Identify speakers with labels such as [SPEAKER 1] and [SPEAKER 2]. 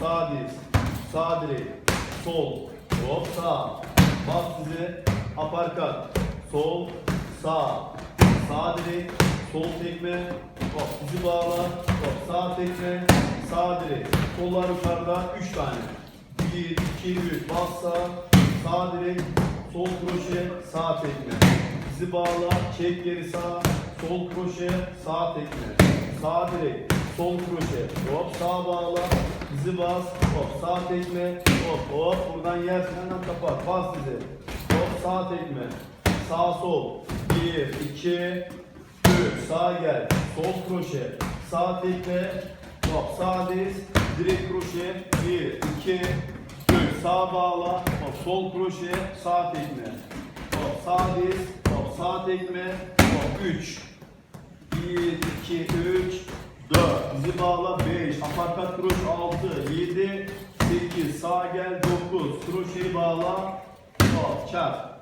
[SPEAKER 1] sağ diz. Sağ direk. Sol. Hop sağ. Bas dizi. Aparkat. Sol. Sağ. Sağ direk. Sol tekme. Hop dizi bağla. Hop sağ tekme. Sağ direk. Kollar yukarıda. 3 tane. 1, 2, 3. Bas sağ. Sağ direk. Sol kroşe. Sağ tekme. Dizi bağla. Çek geri sağ. Sol kroşe. Sağ tekme. Sağ direk. Sol kroşe. Hop sağ bağla. Dizi bas. Hop sağ tekme. Hop hop. Buradan yersin hemen kapat. Bas dizi. Hop sağ tekme. Sağ sol. 1, 2, 3. Sağ gel. Sol kroşe. Sağ tekme. Hop sağ diz. Direkt kroşe. 1, 2, 3. Sağ bağla. Hop sol kroşe. Sağ tekme. Hop sağ diz. Hop sağ tekme. Hop 3. 1, 2, 3, 4. Bizi bağla 5. Aparkat kroş 6, 7, 8. Sağ gel 9. Kroşeyi bağla. Hop çak.